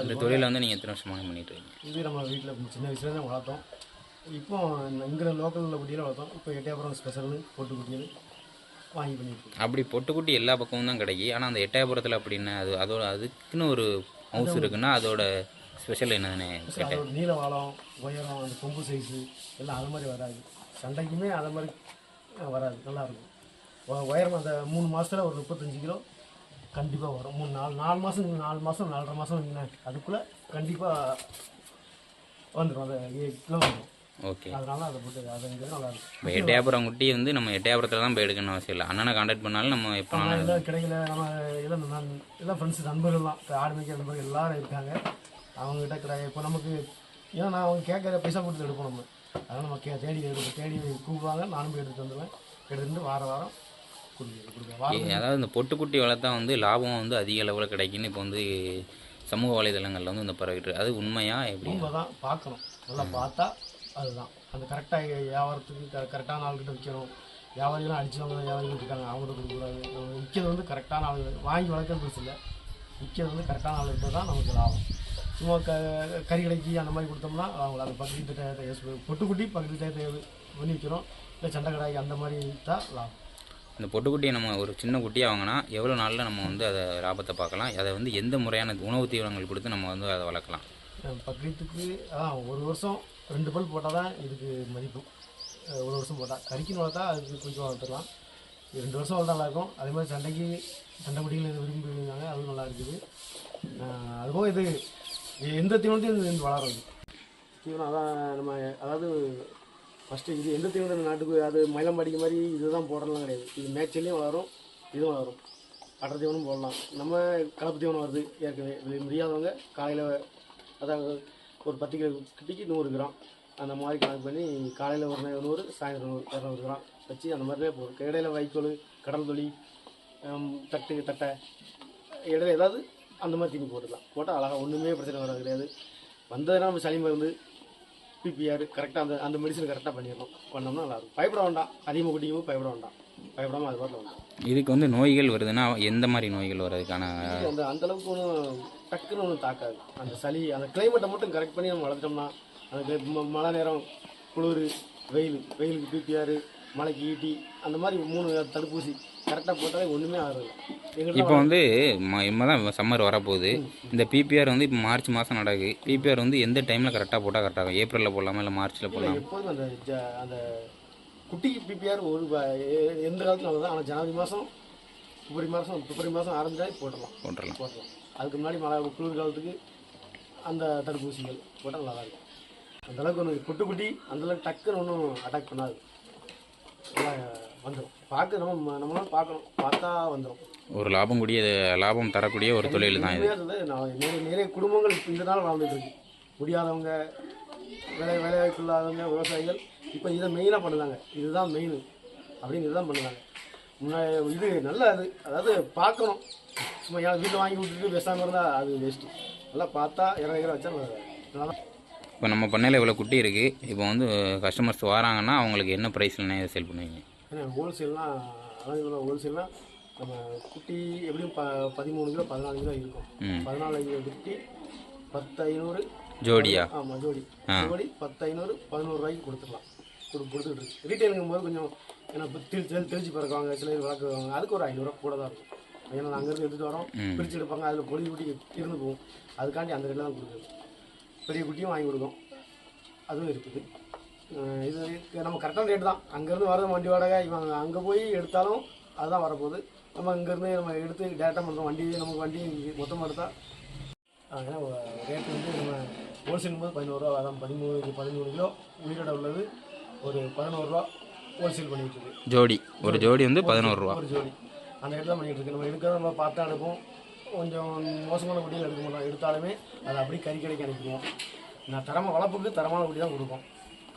இந்த தொழிலை வந்து நீங்கள் எத்தனை வருஷமாக பண்ணிட்டு இருக்கீங்க? இது நம்ம வீட்டில் சின்ன வயசுல தான் வளர்த்தோம். இப்போ இங்கே லோக்கலில் குட்டியில் வளர்த்தோம். இப்போ எட்டயபுரம் ஸ்பெஷல்னு போட்டு குட்டியில் வாங்கி பண்ணிட்டு அப்படி பொட்டுக்குட்டி எல்லா பக்கமும் தான் கிடைக்கி ஆனால் அந்த எட்டயபுரத்தில் அப்படின்னா அது அதோட அதுக்குன்னு ஒரு ஹவுஸ் இருக்குன்னா அதோட ஸ்பெஷல் என்னதுன்னு நீல வாழம் உயரம் அந்த கொம்பு சைஸு எல்லாம் அது மாதிரி வராது. சண்டைக்குமே அது மாதிரி வராது. நல்லாயிருக்கும் உயரம் அந்த மூணு மாதத்தில் ஒரு முப்பத்தஞ்சு கிலோ கண்டிப்பாக வரும். மூணு நாலு நாலு மாதம் நாலு மாதம் நாலரை மாதம் அதுக்குள்ளே கண்டிப்பாக வந்துடும் அந்த ஏழு கிலோ வந்துடும் ஓகே. அதனால அதை போட்டு அதுங்கிறது நல்லாயிருக்கும் இப்போ எட்டயபுரம் குட்டி வந்து நம்ம எட்டயபுரத்தில் தான் போய் எடுக்கணும் அவசியம் இல்லை. அண்ணனை கான்டாக்ட் பண்ணாலும் நம்ம எப்போ கிடைக்கல. நம்ம எல்லாம் எல்லாம் ஃப்ரெண்ட்ஸ் நண்பர்கள்லாம் இப்போ ஆடு மேய்க்கிற நண்பர்கள் எல்லாரும் இருக்காங்க. அவங்ககிட்ட இப்போ நமக்கு ஏன்னா நான் அவங்க கேட்குற பைசா கொடுத்து எடுப்போம் நம்ம. அதனால் நம்ம கே தேடி எடுப்போம் தேடி கூப்பிடுவாங்க நானும் போய் எடுத்துட்டு வந்துடுவேன். எடுத்துட்டு வந்து வார வாரம் அதாவது இந்த பொட்டுக்குட்டி வளர்த்தா வந்து லாபம் வந்து அதிக அளவில் கிடைக்குன்னு இப்போ வந்து சமூக வலைதளங்களில் வந்து இந்த பரவிட்டு. அது உண்மையா எப்படி? உண்மை தான் பார்க்கணும். நல்லா பார்த்தா அதுதான். அந்த கரெக்டாக வியாபாரத்துக்கு க கரெக்டான ஆள்கிட்ட விற்கணும் வியாபாரிகளும் அடிச்சவங்க வியாபாரிகள் இருக்காங்க. அவங்கள்ட்ட கொடுக்கக்கூடாது. விற்கிறது வந்து கரெக்டான ஆள். வாங்கி வளர்க்கறது இல்லை. விற்கிறது வந்து கரெக்டான ஆள் இருந்தால் தான் நமக்கு லாபம். சும்மா க கறி கடைக்கு அந்த மாதிரி கொடுத்தோம்னா அவங்க அந்த பக்கத்து டயத்தை பொட்டுக்குட்டி பக்கத்து டயத்தை பண்ணி விற்கிறோம் இல்லை சண்டை கடாய்க்கு அந்த மாதிரி விற்றா லாபம். இந்த பொட்டுக்குட்டியை நம்ம ஒரு சின்ன குட்டியாக வாங்கினா எவ்வளோ நாளில் நம்ம வந்து அதை லாபத்தை பார்க்கலாம்? அதை வந்து எந்த முறையான உணவு தீவனங்கள் கொடுத்து நம்ம வந்து அதை வளர்க்கலாம்? பக்ரீத்துக்கு அதான் ஒரு வருஷம் ரெண்டு பல் போட்டால் தான் இதுக்கு மதிப்பு. ஒரு வருஷம் போட்டால். கறிக்குன்னு வளர்த்தா அதுக்கு கொஞ்சம் வளர்த்துக்கலாம். ரெண்டு வருஷம் வளர்த்தா நல்லா இருக்கும் அதே மாதிரி சண்டைக்கு சண்டை குட்டிகள் விரும்பி விழுந்தாங்க அதுவும் நல்லா இருக்குது. அதுபோக இது எந்த தீவனத்தையும் இது தீவனம் அதான் நம்ம அதாவது ஃபஸ்ட்டு இது எந்த தீவனம் நாட்டுக்கு அது மயிலம்பாடிக்கு மாதிரி இதுதான் போடுறலாம் கிடையாது. இது மேய்ச்சல்லையும் வளரும் இதுவும் வளரும். அடர் தீவனம் போடலாம். நம்ம கலப்பு தீவனம் வருது ஏற்கனவே. இது முடியாதவங்க காலையில் அதாவது ஒரு பத்து கிலோ கிட்டிக்கு நூறு கிராம். அந்த மாதிரி கணக்கு பண்ணி காலையில் ஒரு நூறு சாயந்தரம் நூறு இரநூறு கிராம் வச்சு அந்த மாதிரியே போகும் இடையில வைக்கோல் கடல் தொழில் தட்டு தட்டை இடையில ஏதாவது அந்த மாதிரி தீனி போட்டுக்கலாம். போட்டால் அழகாக ஒன்றுமே பிரச்சனை வராது கிடையாது. வந்ததுன்னா நம்ம சளி மருந்து பிபிஆர் கரெக்டாக அந்த அந்த மெடிசன் கரெக்டாக பண்ணிடணும். பண்ணோம்னா நல்லாயிருக்கும் பயப்பட வேண்டாம். அதிகமாக குடிக்கும் பயப்பட வேண்டாம். பயப்படாமல் அது பாட்டில் வேண்டாம் இதுக்கு வந்து நோய்கள் வருதுன்னா எந்த மாதிரி நோய்கள் வர்றதுக்கான அந்த அந்த அளவுக்கு ஒன்றும் டக்குன்னு ஒன்றும் தாக்காது. அந்த சளி அந்த கிளைமேட்டை மட்டும் கரெக்ட் பண்ணி நம்ம வளர்த்தோம்னா அந்த மழை நேரம் குளிர் வெயில் வெயிலுக்கு பிபிஆர் மழைக்கு ஈட்டி அந்த மாதிரி மூணு தடுப்பூசி கரெக்டாக போட்டாலே ஒன்றுமே ஆகுது இப்போ வந்து இப்போ தான் சம்மர் வரப்போகுது. இந்த பிபிஆர் வந்து இப்போ மார்ச் மாதம் நடக்குது. பிபிஆர் வந்து எந்த டைமில் கரெக்டாக போட்டால் கரெக்டாக இருக்கும் ஏப்ரலில் போடலாமா இல்லை மார்ச்சில் போடலாம்? எப்போதும் அந்த அந்த குட்டிக்கு பிபிஆர் ஒரு எந்த காலத்துல தான் ஆனால் ஜனவரி மாதம் பிப்ரவரி மாதம் பிப்ரவரி மாதம் ஆரம்பிச்சாலே போட்டுடலாம். போட்டுடலாம். போட்டுடலாம். அதுக்கு முன்னாடி மழை குளிர் காலத்துக்கு அந்த தடுப்பூசிகள் போட்டால் நல்லா இருக்கும். அந்த அளவுக்கு ஒன்று குட்டி குட்டி அந்த அளவுக்கு டக்குன்னு ஒன்றும் அட்டாக் பண்ணாது. வந்துடும் பார்க்க நம்ம நம்மளாம் பார்க்கணும். பார்த்தா வந்துடும் ஒரு லாபம் கூடிய லாபம் தரக்கூடிய ஒரு தொழில் தான் இது. நிறைய நிறைய குடும்பங்கள் இப்ப இந்த நாள் வாழ்ந்துட்டு இருக்கு. முடியாதவங்க வேலை வேலைவாய்ப்பு இல்லாதவங்க விவசாயிகள் இப்போ இதை மெயினாக பண்ணுறாங்க இதுதான் மெயின் அப்படின்னு இதுதான் பண்ணுறாங்க முன்னாடி இது நல்ல இது அதாவது பார்க்கணும். சும்மா வீட்டில் வாங்கி விட்டுட்டு பேசாமல் இருந்தால் அது வேஸ்ட்டு நல்லா பார்த்தா இறங்க வச்சா நல்லா இப்போ நம்ம பண்ணையில் இவ்வளோ குட்டி இருக்குது இப்போ வந்து கஸ்டமர்ஸ் வராங்கன்னா அவங்களுக்கு என்ன ப்ரைஸ்லண்ணே சேல் பண்ணுவீங்க? ஏன்னா ஹோல்சேல்னால் இவ்வளோ ஹோல்சேல்னால் நம்ம குட்டி எப்படியும் ப பதிமூணு கிலோ பதினாலு கிலோ இருக்கும். பதினாலு கிலோ குட்டி பத்து ஐநூறு ஜோடியா ஆமாம் ஜோடி. ஜோடி பத்து ஐநூறு பதினோரு ரூபாய்க்கு கொடுத்துடலாம். கொடு கொடுத்துட்டு இருக்கு. ரீட்டைலுங்கும் போது கொஞ்சம் ஏன்னா தெளி தெளிச்சு பிறக்குவாங்க சில பேர் வளர்க்குவாங்க. அதுக்கு ஒரு ஐநூறுரூவா கூட தான் இருக்கும். ஏன்னா அங்கேருந்து எடுத்துகிட்டு வரோம். பிரித்து எடுப்பாங்க அதில் பொடி குட்டி இருந்து போகும். அதுக்காண்டி அந்த ரேட்டில் தான் கொடுக்குறது. பெரிய குட்டியும் வாங்கி கொடுக்கும் அதுவும் இருக்குது. இது நம்ம கரெக்டான ரேட் தான். அங்கேருந்து வரது வண்டி வாடகை இவங்க அங்கே போய் எடுத்தாலும் அதுதான் வரப்போகுது. நம்ம இங்கேருந்து நம்ம எடுத்து டேரெக்டாக பண்ணுறோம் வண்டி நமக்கு வண்டி மொத்தமாக எடுத்தால் ஏன்னா ரேட் வந்து நம்ம ஹோல்சேல் போது பதினோருவா அதான் பதிமூணு பதிமூணு கிலோ. உயிரோட உள்ளது ஒரு பதினோருவா ஹோல்சேல் பண்ணிட்டு இருக்கு ஜோடி. ஒரு ஜோடி வந்து பதினோரு ரூபா. ஒரு ஜோடி. அந்த ரேட் தான் பண்ணிட்டு இருக்கு நம்ம எடுக்கிறத நம்ம பார்த்து அனுப்புவோம். கொஞ்சம் மோசமான குட்டியில் எடுக்க மாட்டோம் எடுத்தாலுமே அதை அப்படியே கறி கடைக்கு அனுப்புவோம் நான் தரமாக வளர்ப்புக்கு தரமான குட்டி தான் கொடுப்போம்.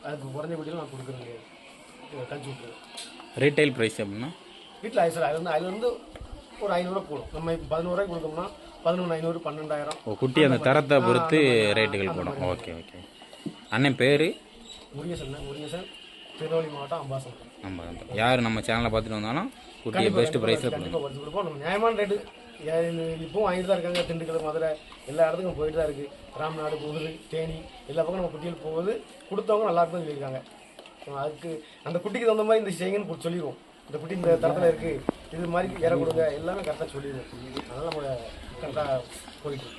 அதுக்கு குறைஞ்ச குட்டியில் நான் கொடுக்குறேன் கிடையாது கழிச்சு விட்டுருவேன் ரீட்டைல் ப்ரைஸ் அப்படின்னா வீட்டில் ஐசர் அதுலேருந்து அதுலேருந்து ஒரு ஐநூறுரூவா போடும். நம்ம இப்போ பதினோருவாய்க்கு கொடுத்தோம்னா பதினொன்று ஐநூறு பன்னெண்டாயிரம். ஓ குட்டி அந்த தரத்தை பொறுத்து ரேட்டுகள் போடும். ஓகே ஓகே அண்ணன் பேர்? முருகேசன் முருகேசன். திருநெல்வேலி மாவட்டம் அம்பாசம் நம்ம யார் நம்ம சேனலை பார்த்துட்டு வந்தாலும் குட்டியை பெஸ்ட் ப்ரைஸில் கண்டிப்பாக குறைச்சி கொடுப்போம் நம்ம நியாயமான ரேட்டு இப்பவும் வாங்கிட்டு தான் இருக்காங்க. திண்டுக்கல் மதுரை எல்லா இடத்துக்கும் போயிட்டு தான் இருக்குது ராம்நாடு புதுரு தேனி எல்லா பக்கம் நம்ம குட்டிகள் போகுது கொடுத்தவங்க நல்லா இருக்குன்னு சொல்லியிருக்காங்க. அதுக்கு அந்த குட்டிக்கு தகுந்த மாதிரி இந்த செய்யுங்கன்னு சொல்லிடுவோம். இந்த குட்டி இந்த தரத்தில் இருக்குது இது மாதிரி இற கொடுங்க. எல்லாமே கரெக்டாக சொல்லிடுவோம். அதனால் நம்ம கரெக்டாக போயிட்டு.